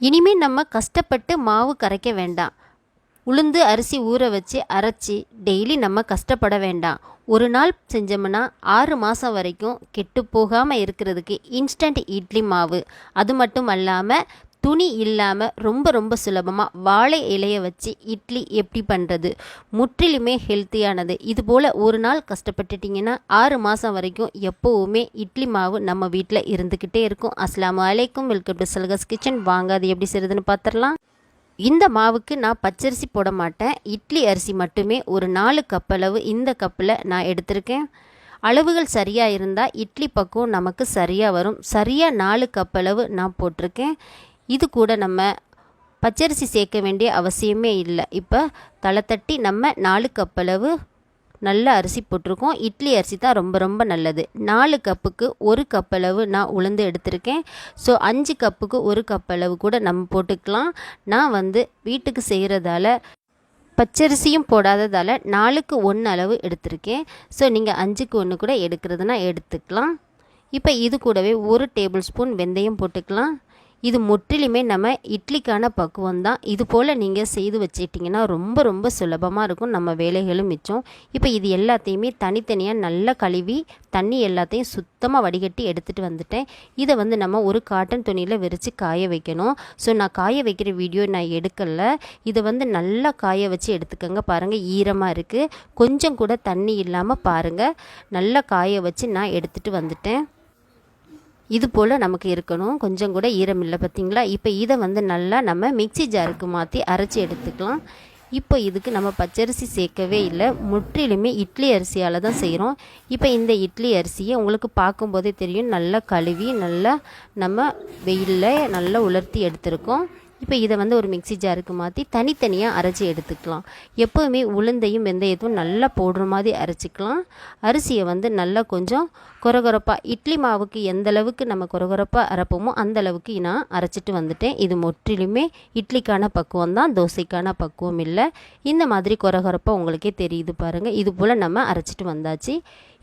இனிமேல் நம்ம கஷ்டப்பட்டு மாவு கரைக்க வேண்டாம். உளுந்து அரிசி ஊற வச்சு அரைச்சி டெய்லி நம்ம கஷ்டப்பட வேண்டாம். ஒரு நாள் செஞ்சோம்னா ஆறு மாதம் வரைக்கும் கெட்டு போகாமல் இருக்கிறதுக்கு இன்ஸ்டன்ட் இட்லி மாவு. அது மட்டும் அல்லாமல் துணி இல்லாமல் ரொம்ப ரொம்ப சுலபமாக வாழை இலையை வச்சு இட்லி எப்படி பண்ணுறது முற்றிலுமே ஹெல்த்தியானது. இது போல் ஒரு நாள் கஷ்டப்பட்டுட்டிங்கன்னா ஆறு மாதம் வரைக்கும் எப்போவுமே இட்லி மாவு நம்ம வீட்டில் இருந்துக்கிட்டே இருக்கும். அஸ்லாம் வலைக்கும் வெல்கம் டு சல்கஸ் கிச்சன். வாங்க அது எப்படி செய்யுதுன்னு பார்த்துடலாம் இந்த மாவுக்கு நான் பச்சரிசி போட மாட்டேன். இட்லி அரிசி மட்டுமே ஒரு நாலு கப் அளவு இந்த கப்பில் நான் எடுத்திருக்கேன். அளவுகள் சரியாக இருந்தால் இட்லி பக்குவம் நமக்கு சரியாக வரும். சரியாக நாலு கப் அளவு நான் போட்டிருக்கேன். இது கூட நம்ம பச்சரிசி சேர்க்க வேண்டிய அவசியமே இல்லை. இப்போ தலை தட்டி நம்ம நாலு கப் அளவு நல்ல அரிசி போட்டிருக்கோம். இட்லி அரிசி தான் ரொம்ப ரொம்ப நல்லது. நாலு கப்புக்கு ஒரு கப் அளவு நான் உளுந்து எடுத்திருக்கேன். ஸோ அஞ்சு கப்புக்கு ஒரு கப் அளவு கூட நம்ம போட்டுக்கலாம். நான் வந்து வீட்டுக்கு செய்கிறதால பச்சரிசியும் போடாததால் நாலுக்கு ஒன்று அளவு எடுத்திருக்கேன். ஸோ நீங்கள் அஞ்சுக்கு ஒன்று கூட எடுக்கிறதுனா எடுத்துக்கலாம். இப்போ இது கூடவே ஒரு டேபிள் ஸ்பூன் வெந்தயம் போட்டுக்கலாம். இது முற்றிலுமே நம்ம இட்லிக்கான பக்குவம் தான் இது போல் நீங்கள் செய்து வச்சுட்டிங்கன்னா ரொம்ப ரொம்ப சுலபமாக இருக்கும். நம்ம வேலைகளும் மிச்சம். இப்போ இது எல்லாத்தையுமே தனித்தனியாக நல்லா கழுவி தண்ணி எல்லாத்தையும் சுத்தமாக வடிகட்டி எடுத்துகிட்டு வந்துட்டேன். இதை வந்து நம்ம ஒரு காட்டன் துணியில் விரித்து காய வைக்கணும். ஸோ நான் காய வைக்கிற வீடியோ நான் எடுக்கலை. இதை வந்து நல்லா காய வச்சு எடுத்துக்கோங்க. பாருங்கள் ஈரமாக இருக்குது கொஞ்சம் கூட தண்ணி இல்லாமல் பாருங்கள் நல்லா காய வச்சு நான் எடுத்துகிட்டு வந்துட்டேன். இது போல் நமக்கு இருக்கணும். கொஞ்சம் கூட ஈரம் இல்லை பார்த்தீங்களா? இப்போ இதை வந்து நல்லா நம்ம மிக்சி ஜாருக்கு மாற்றி அரைச்சி எடுத்துக்கலாம். இப்போ இதுக்கு நம்ம பச்சரிசி சேர்க்கவே இல்லை. முற்றிலுமே இட்லி அரிசியால் தான் செய்கிறோம் இப்போ இந்த இட்லி அரிசியை உங்களுக்கு பார்க்கும்போதே தெரியும். நல்லா கழுவி நல்லா நம்ம வெயிலில் நல்லா உலர்த்தி எடுத்திருக்கோம். இப்போ இதை வந்து ஒரு மிக்சி ஜாருக்கு மாற்றி தனித்தனியாக அரைச்சி எடுத்துக்கலாம். எப்போவுமே உளுந்தையும் வெந்தயத்தையும் நல்லா போடுற மாதிரி அரைச்சிக்கலாம். அரிசியை வந்து நல்லா கொஞ்சம் கொரகொரப்பாக இட்லி மாவுக்கு எந்த அளவுக்கு நம்ம கொரகொரப்பாக அரைப்போமோ அந்த அளவுக்கு நான் அரைச்சிட்டு வந்துட்டேன். இது முற்றிலுமே இட்லிக்கான பக்குவம் தான் தோசைக்கான பக்குவம் இல்லை. இந்த மாதிரி கொரகொரப்பாக உங்களுக்கே தெரியுது பாருங்கள் இது போல் நம்ம அரைச்சிட்டு வந்தாச்சு.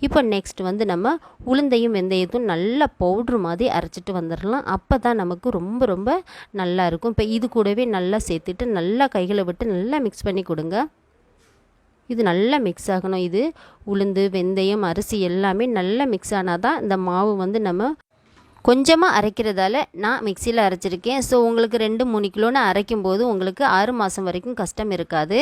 இப்போ நெக்ஸ்ட் வந்து நம்ம உளுந்தையும் வெந்தயத்தையும் நல்லா பவுட்ரு மாதிரி அரைச்சிட்டு வந்துடலாம். அப்போ தான் நமக்கு ரொம்ப ரொம்ப நல்லா இருக்கும். இப்போ இது கூடவே நல்லா சேர்த்துட்டு நல்லா கைகளை விட்டு நல்லா மிக்ஸ் பண்ணி கொடுங்க. இது நல்லா மிக்ஸ் ஆகணும். இது உளுந்து வெந்தயம் அரிசி எல்லாமே நல்லா மிக்ஸ் ஆனால் தான் இந்த மாவு வந்து நம்ம கொஞ்சமாக அரைக்கிறதால நான் மிக்சியில் அரைச்சிருக்கேன். ஸோ உங்களுக்கு ரெண்டு மூணு கிலோன்னு அரைக்கும் போது உங்களுக்கு ஆறு மாதம் வரைக்கும் கஷ்டம் இருக்காது.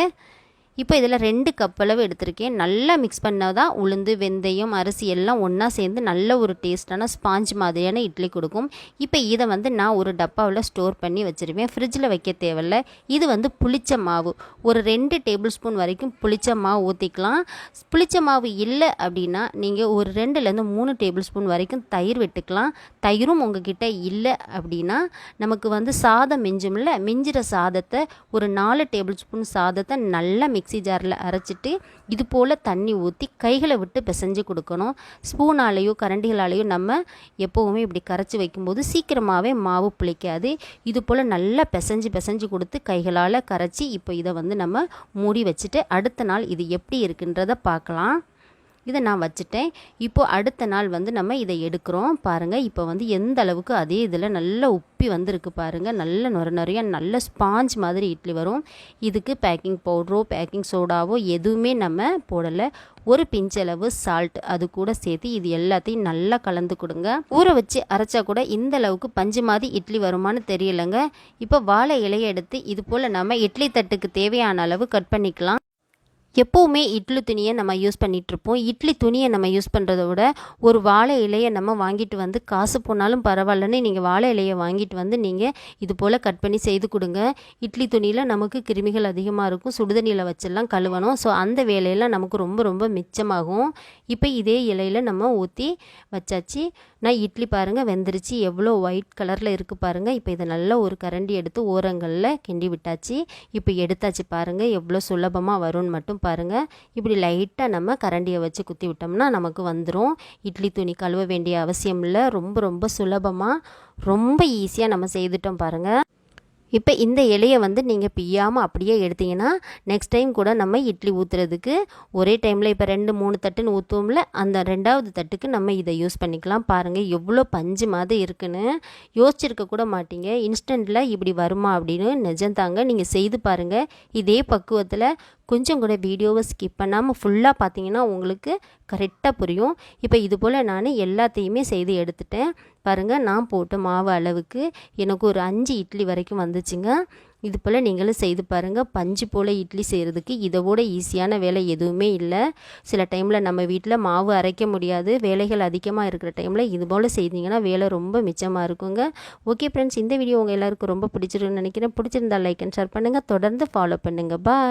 இப்போ இதில் ரெண்டு கப் அளவு எடுத்திருக்கேன். நல்லா மிக்ஸ் பண்ணால் தான் உளுந்து வெந்தயம் அரிசி எல்லாம் ஒன்றா சேர்ந்து நல்ல ஒரு டேஸ்டான ஸ்பாஞ்ச் மாதிரியான இட்லி கொடுக்கும். இப்போ இதை வந்து நான் ஒரு டப்பாவில் ஸ்டோர் பண்ணி வச்சுருவேன். ஃப்ரிட்ஜில் வைக்க தேவையில்ல. இது வந்து புளிச்ச மாவு. ஒரு ரெண்டு டேபிள் ஸ்பூன் வரைக்கும் புளிச்ச மாவு ஊற்றிக்கலாம் புளிச்ச மாவு இல்லை அப்படின்னா நீங்கள் ஒரு ரெண்டுலேருந்து மூணு டேபிள் ஸ்பூன் வரைக்கும் தயிர் விட்டுக்கலாம். தயிரும் உங்ககிட்ட இல்லை அப்படின்னா நமக்கு வந்து சாதம் மிஞ்சும்ல மிஞ்சிற சாதத்தை ஒரு நாலு டேபிள் ஸ்பூன் சாதத்தை நல்லா மிக்ஸ் மிக்சி ஜாரில் அரைச்சிட்டு இது போல் தண்ணி ஊற்றி கைகளை விட்டு பிசைஞ்சு கொடுக்கணும். ஸ்பூனாலேயோ கரண்டிகளாலேயோ நம்ம எப்போவுமே இப்படி கரைச்சி வைக்கும்போது சீக்கிரமாகவே மாவு புளிக்காது. இது போல் நல்லா பிசைஞ்சு பிசைஞ்சு கொடுத்து கைகளால் கரைச்சி இப்போ இதை வந்து நம்ம மூடி வச்சுட்டு அடுத்த நாள் இது எப்படி இருக்குன்றதை பார்க்கலாம். இதை நான் வச்சுட்டேன். இப்போது அடுத்த நாள் வந்து நம்ம இதை எடுக்கிறோம். பாருங்கள் இப்போ வந்து எந்த அளவுக்கு அதே இதில் நல்ல உப்பி வந்திருக்கு பாருங்கள் நல்ல நுர நிறைய நல்ல ஸ்பாஞ்ச் மாதிரி இட்லி வரும். இதுக்கு பேக்கிங் பவுட்ரோ பேக்கிங் சோடாவோ எதுவுமே நம்ம போடலை. ஒரு பிஞ்சளவு சால்ட் அது கூட சேர்த்து இது எல்லாத்தையும் நல்லா கலந்து கொடுங்க. ஊற வச்சு அரைச்சா கூட இந்த அளவுக்கு பஞ்சு மாதிரி இட்லி வருமானு தெரியலைங்க. இப்போ வாழை இலையை எடுத்து இது போல் நம்ம இட்லி தட்டுக்கு தேவையான அளவு கட் பண்ணிக்கலாம். எப்போவுமே இட்லி துணியை நம்ம யூஸ் பண்ணிகிட்ருப்போம் இட்லி துணியை நம்ம யூஸ் பண்ணுறத விட ஒரு வாழை இலையை நம்ம வாங்கிட்டு வந்து காசு போனாலும் பரவாயில்லன்னு நீங்கள் வாழை இலையை வாங்கிட்டு வந்து நீங்கள் இது போல் கட் பண்ணி செய்து கொடுங்க. இட்லி துணியில் நமக்கு கிருமிகள் அதிகமாக இருக்கும். சுடுதண்ணியில் வச்செல்லாம் கழுவணும். ஸோ அந்த வேலையெல்லாம் நமக்கு ரொம்ப ரொம்ப மிச்சமாகும். இப்போ இதே இலையில் நம்ம ஊற்றி வச்சாச்சு. நான் இட்லி பாருங்கள் வெந்துருச்சு. எவ்வளோ ஒயிட் கலரில் இருக்குது பாருங்கள் இப்போ இதை நல்லா ஒரு கரண்டி எடுத்து ஓரங்களில் கிண்டி விட்டாச்சு. இப்போ எடுத்தாச்சு பாருங்கள் எவ்வளோ சுலபமாக வரும்னு மட்டும் பாருங்கள் இப்படி லைட்டாக நம்ம கரண்டியை வச்சு குத்தி விட்டோம்னா நமக்கு வந்துடும் இட்லி துணி கழுவ வேண்டிய அவசியம் இல்லை. ரொம்ப ரொம்ப சுலபமாக ரொம்ப ஈஸியாக நம்ம செய்துட்டோம் பாருங்கள் இப்போ இந்த இலையை வந்து நீங்கள் பிய்யாமல் அப்படியே எடுத்தீங்கன்னா நெக்ஸ்ட் டைம் கூட நம்ம இட்லி ஊற்றுறதுக்கு ஒரே டைமில் இப்போ ரெண்டு மூணு தட்டுன்னு ஊற்றுவோம்ல அந்த ரெண்டாவது தட்டுக்கு நம்ம இதை யூஸ் பண்ணிக்கலாம். பாருங்கள் எவ்வளோ பஞ்சு மாதிரி இருக்குன்னு. யோசிச்சிருக்க கூட மாட்டீங்க. இன்ஸ்டண்ட்டில் இப்படி வருமா அப்படின்னு நிஜந்தாங்க. நீங்கள் செய்து பாருங்கள் இதே பக்குவத்தில் கொஞ்சம் கூட வீடியோவை ஸ்கிப் பண்ணாமல் ஃபுல்லாக பார்த்தீங்கன்னா உங்களுக்கு கரெக்டாக புரியும். இப்போ இது போல் நான் எல்லாத்தையுமே செய்து எடுத்துட்டேன். பாருங்கள் நான் போட்ட மாவு அளவுக்கு எனக்கு ஒரு அஞ்சு இட்லி வரைக்கும் வந்துச்சுங்க. இது போல் நீங்களும் செய்து பாருங்கள் பஞ்சு போல் இட்லி செய்கிறதுக்கு இதோட ஈஸியான வேலை எதுவுமே இல்லை. சில டைமில் நம்ம வீட்டில் மாவு அரைக்க முடியாது. வேலைகள் அதிகமாக இருக்கிற டைமில் இது போல் செய்தீங்கன்னா வேலை ரொம்ப மிச்சமாக இருக்குங்க. ஓகே ஃப்ரெண்ட்ஸ் இந்த வீடியோ உங்கள் எல்லாருக்கும் ரொம்ப பிடிச்சிருக்குன்னு நினைக்கிறேன். பிடிச்சிருந்தா லைக் அண்ட் ஷேர் பண்ணுங்கள் தொடர்ந்து ஃபாலோ பண்ணுங்கள் பாய்